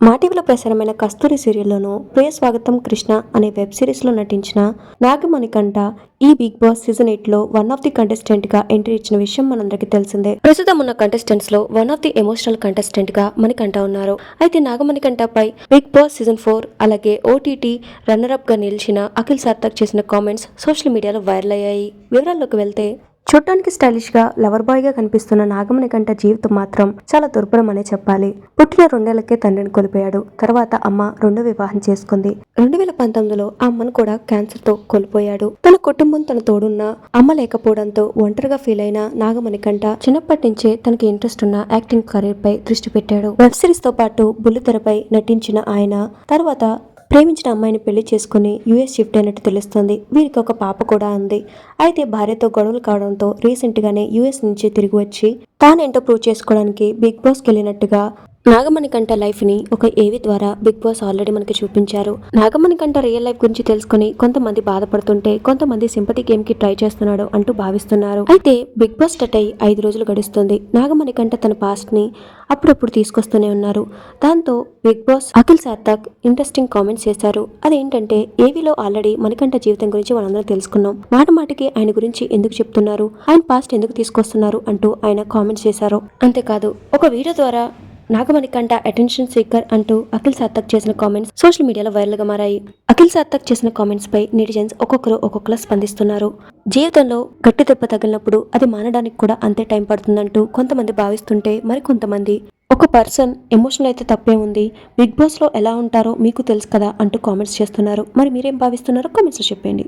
మా టీవీలో ప్రసారమైన కస్తూరి సీరియల్లోనూ ప్రియ స్వాగతం కృష్ణ అనే వెబ్ సిరీస్లో నటించిన నాగమణికంట ఈ బిగ్ బాస్ సీజన్ ఎయిట్లో వన్ ఆఫ్ ది కంటెస్టెంట్గా ఎంట్రీ ఇచ్చిన విషయం మనందరికీ తెలిసిందే. ప్రస్తుతం ఉన్న కంటెస్టెంట్స్లో వన్ ఆఫ్ ది ఎమోషనల్ కంటెస్టెంట్గా మణికంఠ ఉన్నారు. అయితే నాగమణికంఠపై బిగ్ బాస్ సీజన్ ఫోర్ అలాగే ఓటీటీ రన్నర్ అప్గా నిలిచిన అఖిల్ సార్థక్ చేసిన కామెంట్స్ సోషల్ మీడియాలో వైరల్ అయ్యాయి. వివరాల్లోకి వెళ్తే చూడటానికి స్టైలిష్గా లవర్ బాయ్గా కనిపిస్తున్న నాగమణి కంట జీవితం మాత్రం చాలా దుర్భరం అనే చెప్పాలి. పుట్టిన రెండేళ్ళకే తండ్రిని కోల్పోయాడు. తర్వాత అమ్మ రెండో వివాహం చేసుకుంది. రెండు వేల పంతొమ్మిదిలో ఆ అమ్మను కూడా క్యాన్సర్తో కోల్పోయాడు. తన కుటుంబం తన తోడున్న అమ్మ లేకపోవడంతో ఒంటరిగా ఫీల్ అయిన నాగమణి కంట చిన్నప్పటి నుంచే తనకి ఇంట్రెస్ట్ ఉన్న యాక్టింగ్ కెరీర్ పై దృష్టి పెట్టాడు. వెబ్ సిరీస్తో పాటు బుల్లితెరపై నటించిన ఆయన తర్వాత ప్రేమించిన అమ్మాయిని పెళ్ళి చేసుకుని యుఎస్ షిఫ్ట్ అయినట్టు తెలుస్తుంది. వీరికి ఒక పాప కూడా ఉంది. అయితే భార్యతో గొడవలు కావడంతో రీసెంట్ గానే యుఎస్ నుంచి తిరిగి వచ్చి తానేంటో ప్రూవ్ చేసుకోవడానికి బిగ్ బాస్కి వెళ్ళినట్టుగా నాగమణికంఠ లైఫ్ని ఒక ఏవి ద్వారా బిగ్ బాస్ ఆల్రెడీ మనకి చూపించారు. నాగమణి కంట రియల్ లైఫ్ గురించి తెలుసుకుని కొంతమంది బాధపడుతుంటే కొంతమంది సింపతి గేమ్కి ట్రై చేస్తున్నాడు అంటూ భావిస్తున్నారు. అయితే బిగ్ బాస్ స్టార్ట్ అయి ఐదు రోజులు గడుస్తుంది. నాగమణికంఠ తన పాస్ట్ని అప్పుడప్పుడు తీసుకొస్తూనే ఉన్నారు. దాంతో Bigg Boss Akhil Sarthak interesting comments చేశారు. అదేంటంటే ఏవిలో ఆల్రెడీ మణికంఠ జీవితం గురించి మనందరం తెలుసుకున్నాం. మాట మాటికి ఆయన గురించి ఎందుకు చెప్తున్నారు? ఆయన పాస్ట్ ఎందుకు తీసుకొస్తున్నారు? అంటూ ఆయన కామెంట్స్ చేశారు. అంతేకాదు ఒక వీడియో ద్వారా నాగమణికంట అటెన్షన్ సీకర్ అంటూ అఖిల్ సార్థక్ చేసిన కామెంట్స్ సోషల్ మీడియాలో వైరల్గా మారాయి. అఖిల్ సార్థక్ చేసిన కామెంట్స్ పై నెటిజన్స్ ఒక్కొక్కరు ఒక్కొక్కలా స్పందిస్తున్నారు. జీవితంలో గట్టి దెబ్బ తగిలినప్పుడు అది మానడానికి కూడా అంతే టైం పడుతుందంటూ కొంతమంది భావిస్తుంటే మరి కొంతమంది ఒక పర్సన్ ఎమోషనల్ అయితే తప్పే ఉంది బిగ్ బాస్లో ఎలా ఉంటారో మీకు తెలుసు కదా అంటూ కామెంట్స్ చేస్తున్నారు. మరి మీరేం భావిస్తున్నారో కామెంట్స్లో చెప్పండి.